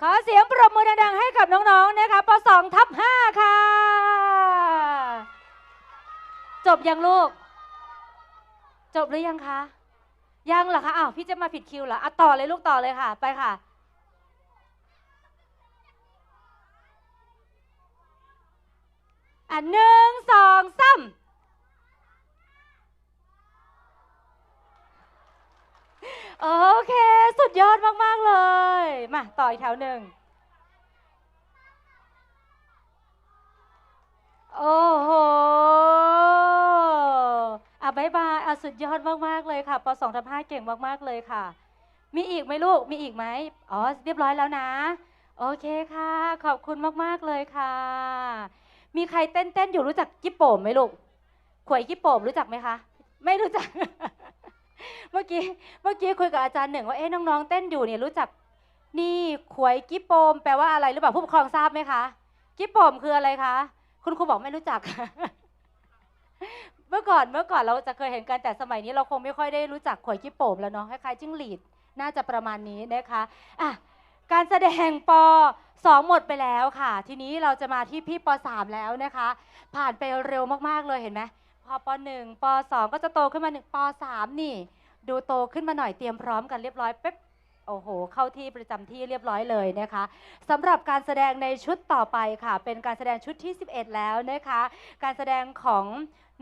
ขอเสียงปรบมือดังๆให้กับน้องๆนะคะป .2 ทับ5ค่ะ จบยังลูก จบหรือยังคะ ยังเหรอคะ อ้าวพี่จะมาผิดคิวเหรออะต่อเลยลูกต่อเลยค่ะ ไปค่ะ อะหนึ่งสองสาม โอเค สุดยอดมาก ๆ เลย มาต่ออีกแถวหนึ่ง โอ้โหอะบายบายอะสุดยอดมาก ๆ เลยค่ะปสองทับห้าเก่งมาก ๆ เลยค่ะ มีอีกไหมลูก มีอีกไหมอ๋อ เรียบร้อยแล้วนะ โอเคค่ะ ขอบคุณมาก ๆ เลยค่ะ มีใครเต้น ๆ อยู่รู้จักกิ๊บโป่มไหมลูกขวยกิ๊บโป่มรู้จักไหมคะ ไม่รู้จัก เมื่อกี้เมื่อกี้คุยกับอาจารย์หนึ่งว่าเอ๊ะน้องๆเต้นอยู่เนี่ยรู้จักนี่ขวยกิ๊บโปมแปลว่าอะไรหรือเปล่าผู้ปกครองทราบไหมคะกิ๊บโปมคืออะไรคะคุณครูบอกไม่รู้จัก เมื่อก่อนเมื่อก่อนเราจะเคยเห็นกันแต่สมัยนี้เราคงไม่ค่อยได้รู้จักขวยกิ๊บโปมแล้วเนาะคล้ายๆจิ้งหรีดน่าจะประมาณนี้นะคะอะการแสดงป2หมดไปแล้วค่ะ ทีนี้เราจะมาที่พี่ป3แล้วนะคะ ผ่านไปเร็วมากๆเลยเห็นไหม พอป 1 ป 2 ก็จะโตขึ้นมา1ป3 นี่ ดูโตขึ้นมาหน่อยเตรียมพร้อมกันเรียบร้อยเป๊บโอ้โห เข้าที่ประจำที่เรียบร้อยเลยนะคะสำหรับการแสดงในชุดต่อไปค่ะ เป็นการแสดงชุดที่ 11 แล้วนะคะ การแสดงของ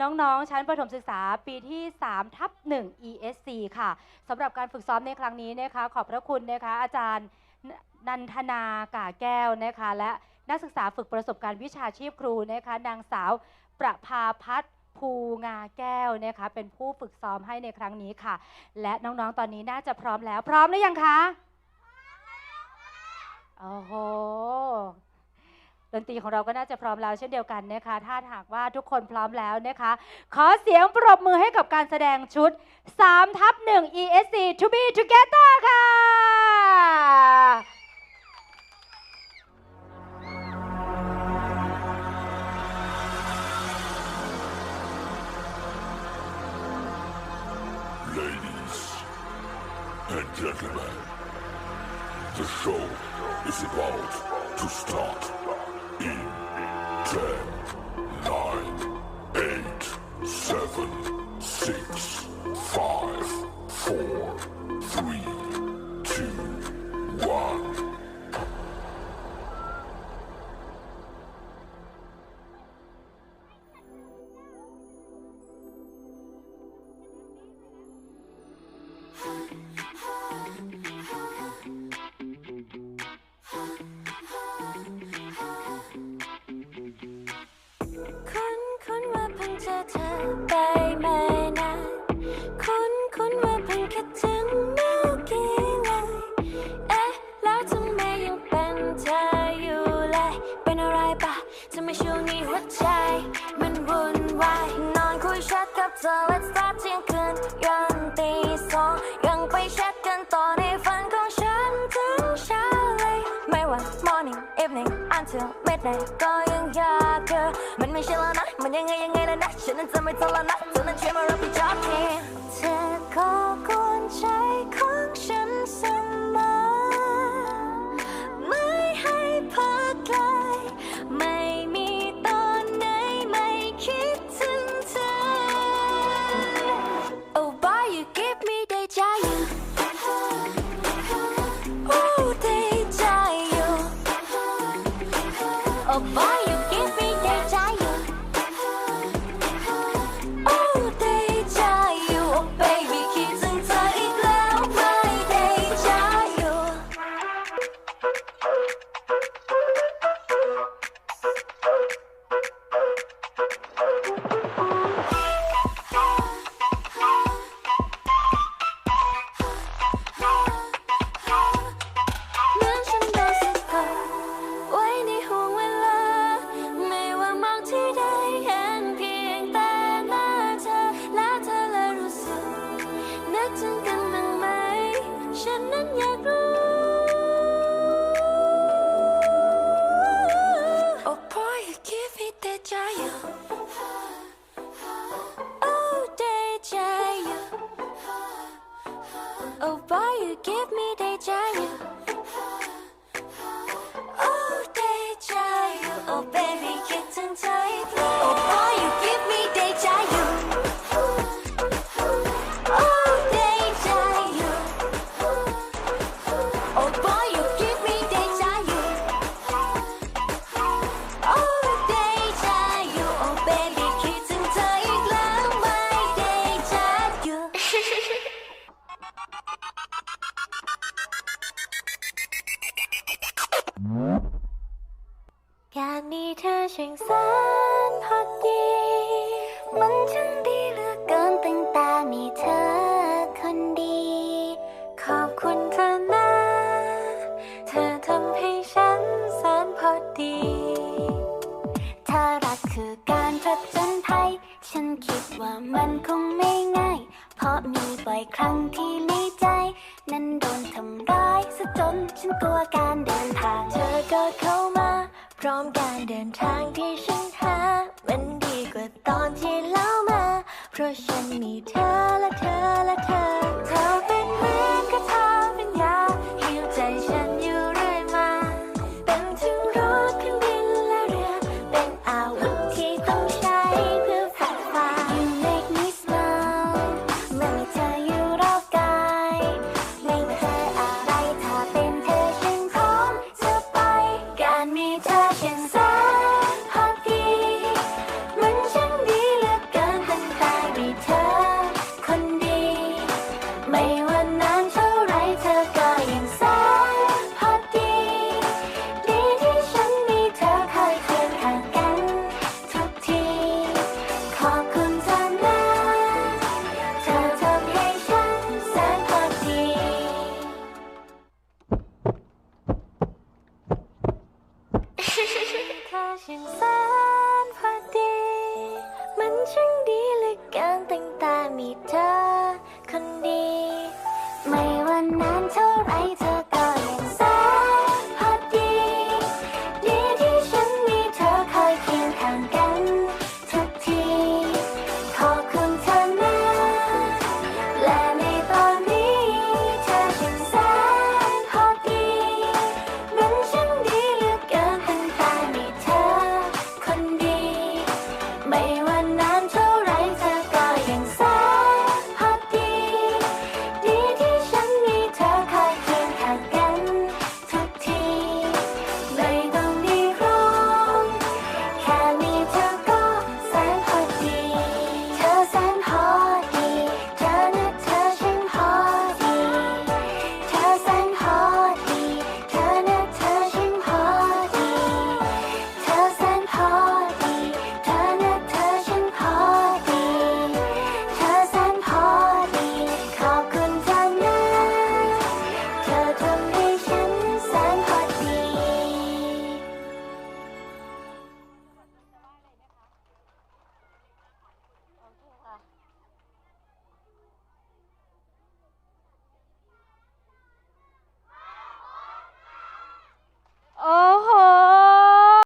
น้องๆ ชั้นประถมศึกษาปีที่ 3 ทับ 1 ESC ค่ะสำหรับการฝึกซ้อมในครั้งนี้นะคะ ขอบพระคุณนะคะ อาจารย์นนันทนากาแก้วนะคะ และนักศึกษาฝึกประสบการณ์วิชาชีพครูนะคะ นางสาวประภาพัฒน์ ภูงาแก้วนะคะเป็นผู้ฝึกซ้อมให้ในครั้งนี้ค่ะ และน้องๆตอนนี้น่าจะพร้อมแล้ว พร้อมหรือยังคะโอ้โหดนตรีของเราก็น่าจะพร้อมแล้วเช่นเดียวกันนะคะ ถ้าหากว่าทุกคนพร้อมแล้วนะคะ ขอเสียงปรบมือให้กับการแสดงชุด3ทับ1 ESC To Be Together ค่ะ gentlemen, the show is about to start เธอ Let's start เที่ยงคืนยันตีสองยังไปแชทกันต่อในฝันของฉันถึงเช้าเลยไม่ว่า morning evening until midnight ก็ยังอยากเจอมันไม่ใช่แล้วนะ มันยังไงยังไงแล้วนะ ฉันนั้นจะไม่ทนแล้วนะเธอนั้นช่วยมารับผิดชอบทีเธอก็ควรใจ Bye. การมีเธอช่างแสนพอดี มันช่างดีเหลือเกินตั้งแต่มีเธอคนดี ขอบคุณเธอนะ เธอทำให้ฉันแสนพอดีถ้ารักคือการผจญภัย ฉันคิดว่ามันคงไม่ง่าย ราะมีบ่อยครั้งที่ในใจ นั้นโดนทำร้ายซะจนฉันกลัวการเดินทาง เธอก็เข้ามา พร้อมการเดินทางที่ฉันหา มันดีกว่าตอนที่เล่ามา เพราะฉันมีเธอและเธอและเธอ